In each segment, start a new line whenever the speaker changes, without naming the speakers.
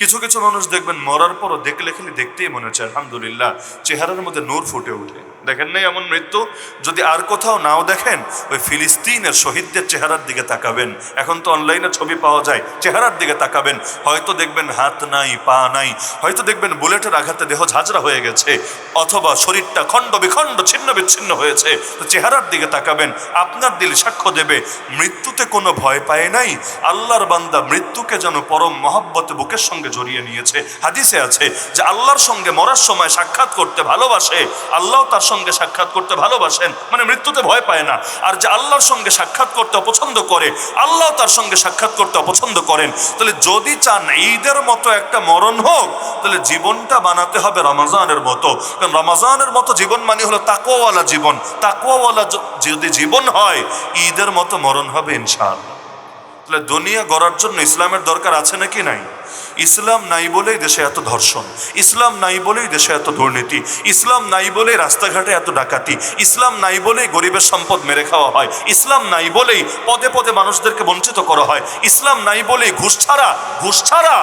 কিছু কিছু মানুষ দেখবেন মরার পরও দেখলে খালি দেখতেই মনে হচ্ছে, আলহামদুলিল্লাহ, চেহারার মধ্যে নূর ফুটে ওঠে। দেখেন নাই এমন মৃত্যু? যদি আর কোথাও নাও দেখেন, ওই ফিলিস্তিনের শহীদদের চেহারার দিকে তাকাবেন। এখন তো অনলাইনে ছবি পাওয়া যায়, চেহারার দিকে তাকাবেন। হয়তো দেখবেন হাত নাই, পা নাই, হয়তো দেখবেন বুলেটের আঘাতে দেহ ঝাঁঝরা হয়ে গেছে, অথবা শরীরটা খণ্ড বিখণ্ড, ছিন্ন বিচ্ছিন্ন হয়েছে। তো চেহারার দিকে তাকাবেন, আপনার দিল সাক্ষ্য দেবে। মৃত্যুতে কোনো ভয় পায় নাই, আল্লাহর বান্দা মৃত্যুকে যেন পরম মহাব্বতে বুকের সঙ্গে জড়িয়ে নিয়েছে। হাদিসে আছে যে আল্লাহর সঙ্গে মরার সময় সাক্ষাৎ করতে ভালোবাসে, আল্লাহ তার সঙ্গে সাক্ষাৎ করতে ভালোবাসেন মানে মৃত্যুতে ভয় পায় না। আর যে আল্লাহর সঙ্গে সাক্ষাৎ করতে অপছন্দ করে, আল্লাহ তার সঙ্গে সাক্ষাৎ করতে অপছন্দ করেন। তাহলে যদি চান ঈদের মতো একটা মরণ হোক, তাহলে জীবনটা বানাতে হবে রমাজানের মতো। কারণ রমাজানের মতো জীবন মানে হলো তাকওয়ালা জীবন। তাকওয়ালা য- যদি জীবন হয়, ঈদের মতো মরণ হবে ইনশাআল্লাহ। তাহলে দুনিয়া গড়ার জন্য ইসলামের দরকার আছে নাকি নাই? ইসলাম নাই বলেই দেশে এত ধর্ষণ, ইসলাম নাই বলেই দেশে এত দুর্নীতি, ইসলাম নাই বলেই রাস্তাঘাটে এত ডাকাতি, ইসলাম নাই বলেই গরিবের সম্পদ মেরে খাওয়া হয়, ইসলাম নাই বলেই পদে পদে মানুষদেরকে বঞ্চিত করা হয়, ইসলাম নাই বলেই ঘুষ ছাড়া ঘুষ ছাড়া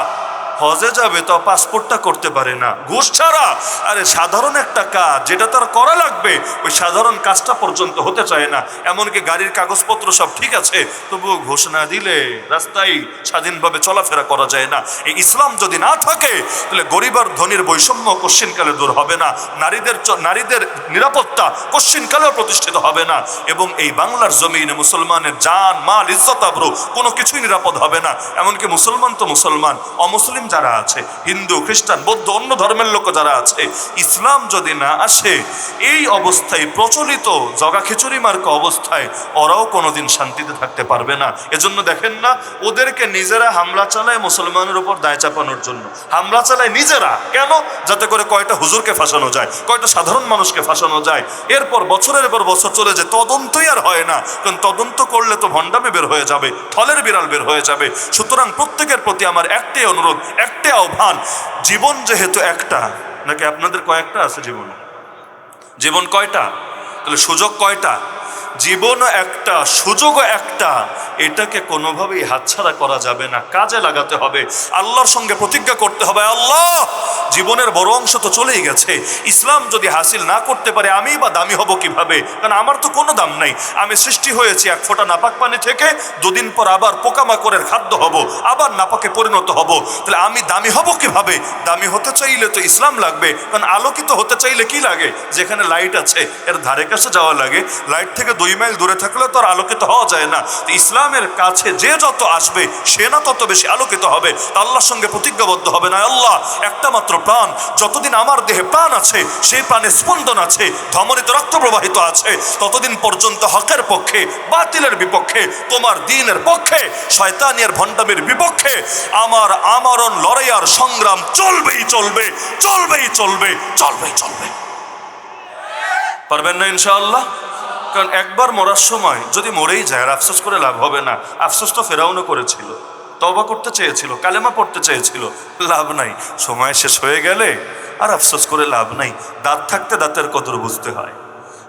হজে যাবে তো পাসপোর্টটা করতে পারে না। ঘুষ ছাড়া। আরে, সাধারণ একটা কাজ, যেটা তার করা লাগবে, ওই সাধারণ কাজটা পর্যন্ত হতে চায় না। এমনকি গাড়ির কাগজপত্র সব ঠিক আছে, তবুও ঘুষ না দিলে রাস্তায় স্বাধীনভাবে চলাফেরা করা যায় না। এই ইসলাম যদি না থাকে, তাহলে গরিব আর ধনির বৈষম্য কশ্চিনকালে দূর হবে না। নারীদের নারীদের নিরাপত্তা কশ্চিনকালেও প্রতিষ্ঠিত হবে না। এবং এই বাংলার জমিনে মুসলমানের জান, মাল, ইজ্জত, আবরু কোনো কিছুই নিরাপদ হবে না। এমনকি মুসলমান তো মুসলমান, অমুসলিম যারা আছে, হিন্দু, খ্রিস্টান, বৌদ্ধ, অন্য ধর্মের লোক যারা আছে, ইসলাম যদি না আসে, এই অবস্থায় প্রচলিত জগা খিচুড়ি মার্কা অবস্থায় ওরাও কোনোদিন শান্তিতে থাকতে পারবে না। এজন্য দেখেন না, ওদেরকে নিজেরা হামলা চালায় মুসলমানের উপর দায় চাপানোর জন্য। হামলা চালায় নিজেরা। কেন? যাতে করে কয়টা হুজুরকে ফাঁসানো যায়, কয়টা সাধারণ মানুষকে ফাঁসানো যায়। এরপর বছরের পর বছর চলে যায়, তদন্তই আর হয় না। কারণ তদন্ত করলে তো ভণ্ডামে বের হয়ে যাবে ফলের বিড়াল বের হয়ে যাবে। সুতরাং প্রত্যেকের প্রতি আমার একটাই অনুরোধ একটাই আহ্বান, জীবন যেহেতু একটা, নাকি আপনাদের কয়েকটা আছে জীবন? জীবন কয়টা? তাহলে সুযোগ কয়টা? জীবনও একটা, সুযোগও একটা, এটাকে কোনোভাবেই হাতছাড়া করা যাবে না, কাজে লাগাতে হবে, আল্লাহর সঙ্গে প্রতিজ্ঞা করতে হবে, আল্লাহ! জীবনের বড় অংশ তো চলেই গেছে, ইসলাম যদি হাসিল না করতে পারে আমি বা দামি হব কীভাবে? কারণ আমার তো কোনো দাম নাই, আমি সৃষ্টি হয়েছি এক ফোঁটা নাপাক পানি থেকে, দুদিন পর আবার পোকামাকড়ের খাদ্য হব, আবার নাপাকে পরিণত হব, তাহলে আমি দামি হব কীভাবে? দামি হতে চাইলে তো ইসলাম লাগবে, কারণ আলোকিত হতে চাইলে কি লাগে? যেখানে লাইট আছে, এর ধারে কাছে যাওয়া লাগে লাইট থেকে দুই মাইল দূরে থাকলে তো আর আলোকিত হওয়া যায় না। ইসলামের কাছে যে যত আসবে, সে না তত বেশি আলোকিত হবে। আল্লাহর সঙ্গে প্রতিজ্ঞাবদ্ধ হবে না। আল্লাহ একটা মাত্র প্রাণ। যতদিন আমার দেহে প্রাণ আছে, সেই প্রাণে স্পন্দন আছে ধমরিত রক্ত প্রবাহিত আছে, ততদিন পর্যন্ত হকের পক্ষে, বাতিলের বিপক্ষে, তোমার দিনের পক্ষে, শয়তানিয়ার ভণ্ডামের বিপক্ষে, আমার আমারণ, লড়াইয়ার সংগ্রাম চলবেই চলবে চলবেই চলবে চলবেই চলবে। পারবেন না ইনশাআল্লাহ? কারণ একবার মরার সময় যদি মরেই যায়, আর আফসোস করে লাভ হবে না। আফসোস তো ফেরাউনও করেছিল। তবা করতে চেয়েছিল, কালেমা পড়তে চেয়েছিল। লাভ নাই। সময় শেষ হয়ে গেলে আর আফসোস করে লাভ নাই। দাঁত থাকতে দাঁতের কদর বুঝতে হয়।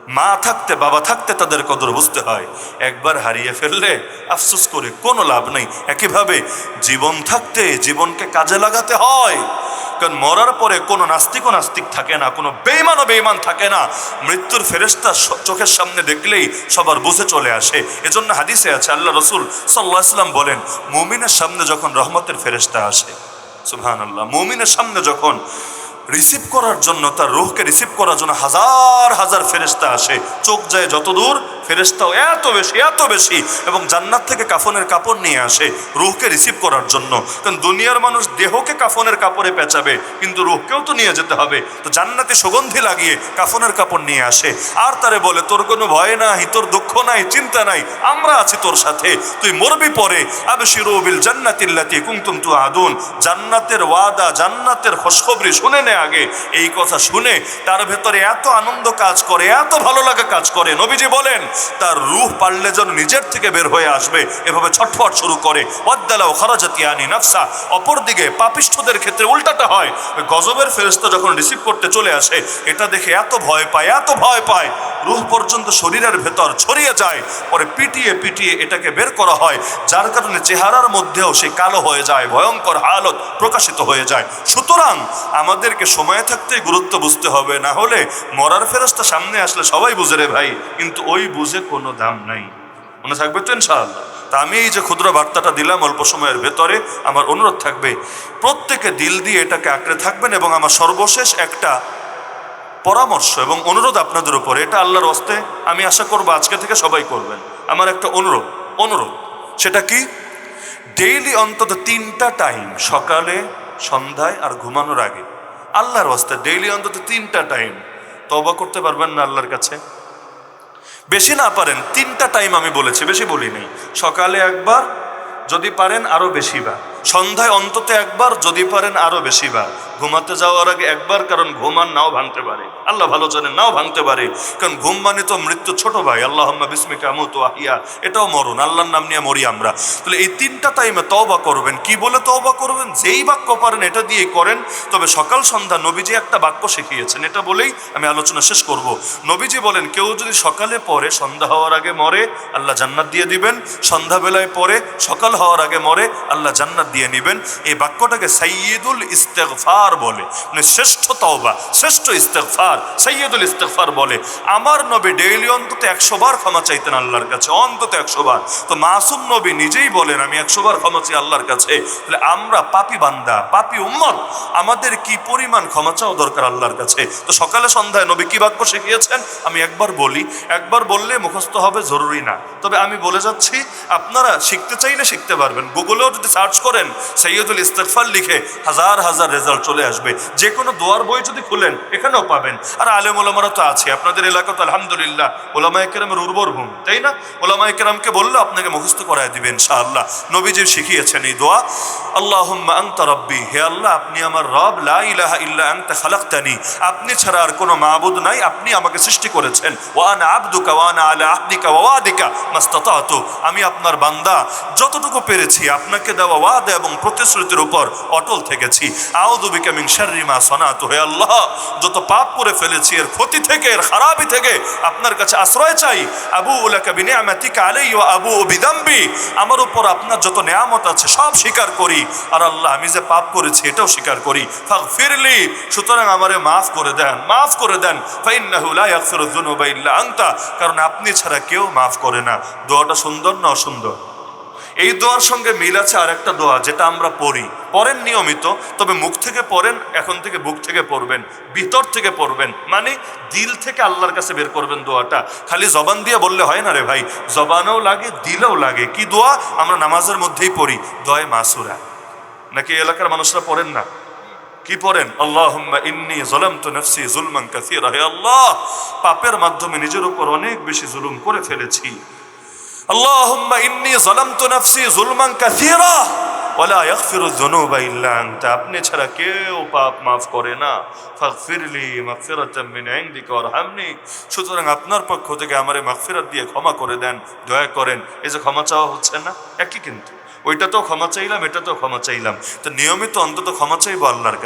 মা থাকতে বাবা থাকতে তাদের কদর বুঝতে হয়। একবার হারিয়ে ফেললে আফসোস করে কোনো লাভ নেই। একইভাবে জীবন থাকতে জীবনকে কাজে লাগাতে হয়। কারণ মরার পরে কোনো নাস্তিকও নাস্তিক থাকে না, কোনো বেইমানও বেইমান থাকে না। মৃত্যুর ফেরেস্তা চোখের সামনে দেখলেই সবার বুঝে চলে আসে। এজন্য হাদিসে আছে, আল্লাহ রসুল সাল্লাহ সাল্লাম বলেন, মুমিনের সামনে যখন রহমতের ফেরেস্তা আসে সুবহান আল্লাহ মুমিনের সামনে যখন রিসিভ করার জন্য, তার রুহকে রিসিভ করার জন্য হাজার হাজার ফেরেস্তা আসে, চোখ যায় যত দূর ফেরেস্তাও এত বেশি এত বেশি এবং জান্নাত থেকে কাফনের কাপড় নিয়ে আসে রুহকে রিসিভ করার জন্য। কারণ দুনিয়ার মানুষ দেহকে কাফনের কাপড়ে পেঁচাবে, কিন্তু রুহকেও তো নিয়ে যেতে হবে। তো জান্নাতে সুগন্ধি লাগিয়ে কাফনের কাপড় নিয়ে আসে। আর তারে বলে, তোর কোনো ভয় নাই, তোর দুঃখ নাই, চিন্তা নাই, আমরা আছি তোর সাথে। তুই মরবি পরে। আবে শিরোবিল জান্নাতিল্লাতি কুমতুম তু আদুন জান্নাতের ওয়াদা, জান্নাতের খোশখবরি শুনে নে আগে। এই কথা শুনে তার ভেতরে এত আনন্দ কাজ করে, এত ভালো লাগা কাজ করে। নবীজি বলেন তার রুহ পারলে যেন নিজের থেকে বের হয়ে আসবে। এভাবে ছটফট শুরু করে। ওয়াদ্দালাও খারাজাতি আনি নাফসা। অপরদিকে পাপিষ্ঠদের ক্ষেত্রে উল্টাটা হয়। গজবের ফেরস্তা যখন রিসিভ করতে চলে আসে, এটা দেখে এত ভয় পায়, এত ভয় পায়। রুহ পর্যন্ত শরীরের ভেতর ছড়িয়ে যায়, পরে পিটিয়ে পিটিয়ে এটাকে বের করা হয়, যার কারণে চেহারার মধ্যেও সে কালো হয়ে যায়, ভয়ঙ্কর হালত প্রকাশিত হয়ে যায়। সুতরাং আমাদেরকে সময় থাকতে গুরুত্ব বুঝতে হবে, না হলে মরার ফেরস্তা সামনে আসলে সবাই বুঝে রে ভাই, কিন্তু ওই বুঝে কোনো দাম নাই। মনে থাকবে তো ইনশাআল্লাহ? তা আমি এই যে ক্ষুদ্র বার্তাটা দিলাম অল্প সময়ের ভেতরে, আমার অনুরোধ থাকবে, প্রত্যেকে দিল দিয়ে এটাকে আঁকড়ে থাকবেন এবং আমার সর্বশেষ একটা পরামর্শ এবং অনুরোধ আপনাদের উপরে, এটা আল্লাহর হস্তে আমি আশা করব আজকে থেকে সবাই করবেন। আমার একটা অনুরোধ অনুরোধ, সেটা কি? ডেইলি অন্তত তিনটা টাইম সকালে, সন্ধ্যায় আর ঘুমানোর আগে। আল্লাহর হস্তে ডেইলি অন্তত তিনটা টাইম তবা করতে পারবেন না আল্লাহর কাছে? বেশি না পারেন, তিনটা টাইম আমি বলেছি, বেশি বলি নেই সকালে একবার, যদি পারেন আরও বেশি বার। সন্ধ্যায় অন্তত একবার, যদি পারেন আরও বেশি বার। ঘুমাতে যাওয়ার আগে একবার, কারণ ঘুমান নাও ভাঙতে পারে। আল্লাহ ভালো জানেন, নাও ভাঙতে পারে। কারণ ঘুম মানে তো মৃত্যু ছোট ভাই। আল্লাহ আহিয়া, এটাও মরণ। আল্লাহর নাম নিয়ে মরি আমরা। তাহলে এই তিনটা টাইমে তওবা করবেন। কি বলে তওবা করবেন? যেই বাক্য পারেন এটা দিয়ে করেন। তবে সকাল, সন্ধ্যা নবীজি একটা বাক্য শিখিয়েছেন। এটা বলেই আমি আলোচনা শেষ করব। নবীজি বলেন, কেউ যদি সকালে পরে সন্ধ্যা হওয়ার আগে মরে, আল্লাহ জান্নাত দিয়ে দিবেন। সন্ধ্যাবেলায় পরে সকাল হওয়ার আগে মরে, আল্লাহ জান্নাত দিয়ে নিবেন। এই বাক্যটাকে সাইয়দুল ইস্তেগফার বলে। মানে শ্রেষ্ঠ তওবা, শ্রেষ্ঠ ইস্তেগফার সাইয়দুল ইস্তেগফার বলে। আমার নবী ডেইলি অন্তত একশো বার ক্ষমা চাইতেন আল্লাহর কাছে, অন্তত একশো বার। তো মাসুম নবী নিজেই বলেন, আমি একশো বার ক্ষমা চাই আল্লাহর কাছে। তাহলে আমরা পাপি বান্দা, পাপি উম্মত, আমাদের কি পরিমাণ ক্ষমা চাও দরকার আল্লাহর কাছে? তো সকালে সন্ধ্যায় নবী কি বাক্য শিখিয়েছেন? আমি একবার বলি, একবার বললে মুখস্থ হবে জরুরি না। তবে আমি বলে যাচ্ছি, আপনারা শিখতে চাইলে শিখতে পারবেন। গুগলেও যদি সার্চ করেন সৈয়দুল ইস্তেকফার লিখে হাজার হাজার রেজাল্ট চলে আসবে। যে কোনো দোয়ার বই যদি খুলেন, এখানেও পাবেন। আর আলেম ওলামারা তো আছে, আপনাদের এলাকা তো আলহামদুলিল্লাহ। ওলামা একরামের উর্বর ভূম, তাই না? ওলামা একরামকে বললে আপনাকে মুখস্থ করায় দিবেন ইনশাআল্লাহ। নবীজি শিখিয়েছেন এই দোয়া, আল্লাহুম্মা আনতা রব্বি হে আল্লাহ, আপনি আমার রব, লা ইলাহা ইল্লা আনতা খালাকতানি। আপনি ছাড়া আর কোনো মাবুদ নাই, আপনি আমাকে সৃষ্টি করেছেন। ওয়ানা আবদুকা ওয়ানা আলা আহদিকা, ওয়া ওয়াদিকা মাস্তাতাতু। আমি আপনার বান্দা, যতটুকু পেরেছি, আপনাকে দেওয়া ওয়াদা এবং প্রতিশ্রুতির উপর অটল থেকেছি। আউযু বিকা মিন শাররি মা সানাতু। হে আল্লাহ, যত পাপ করে ফেলেছি, এর ক্ষতি থেকে, এর খারাপি থেকে আপনার কাছে আশ্রয় চাই। আবু উলাকা বিনিআমাতিকা আলাইহি ওয়া আবু বিদাম্বি। আমার উপর আপনার যত নেয়ামত আছে, সব স্বীকার করি। আর আল্লাহ, আমি যে পাপ করেছি, এটাও স্বীকার করি। ফাগফিরলি, সুতরাং আমারে মাফ করে দেন, মাফ করে দেন। আনতা। কারণ আপনি ছাড়া কেউ মাফ করে না। দোয়াটা সুন্দর না অসুন্দর? এই দোয়ার সঙ্গে মিল আছে আরেকটা দোয়া, যেটা আমরা পড়ি। পড়েন নিয়মিত, তবে মুখ থেকে পড়েন, এখন থেকে বুক থেকে পড়বেন, ভিতর থেকে পড়বেন। মানে দিল থেকে আল্লাহর কাছে বের করবেন দোয়াটা। খালি জবান দিয়ে বললে হয় না রে ভাই? জবানেও লাগে, দিলেও লাগে। কি দোয়া? আমরা নামাজের মধ্যেই পড়ি দোয় মাসুরা। নাকি এলাকার মানুষরা পড়েন না? কি পড়েন? আল্লাহুম্মা ইন্নী যালামতু নাফসি যুলমান কাসীরা। হে আল্লাহ, পাপের মাধ্যমে নিজের উপর অনেক বেশি জুলুম করে ফেলেছি। আল্লাহুম্মা ইন্নী যালামতু নাফসি যুলমান কাসীরা ওয়ালা ইয়াগফিরু যুনুবা ইল্লা আনতা। আপনি ছাড়া কেউ পাপ মাফ করে না। ফাগফিরলি মাগফিরাতাম মিন ইনদিকা ওয়ারহামনি। সুতরাং আপনার পক্ষ থেকে আমারে মাগফিরাত দিয়ে ক্ষমা করে দেন, দয়া করেন। এই যে ক্ষমা চাওয়া হচ্ছে না, একই কিন্তু। ওইটা তো ক্ষমা চাইলাম, এটা তো ক্ষমা চাইলাম। তো নিয়মিত অন্তত ক্ষমা চাইব আল্লাহর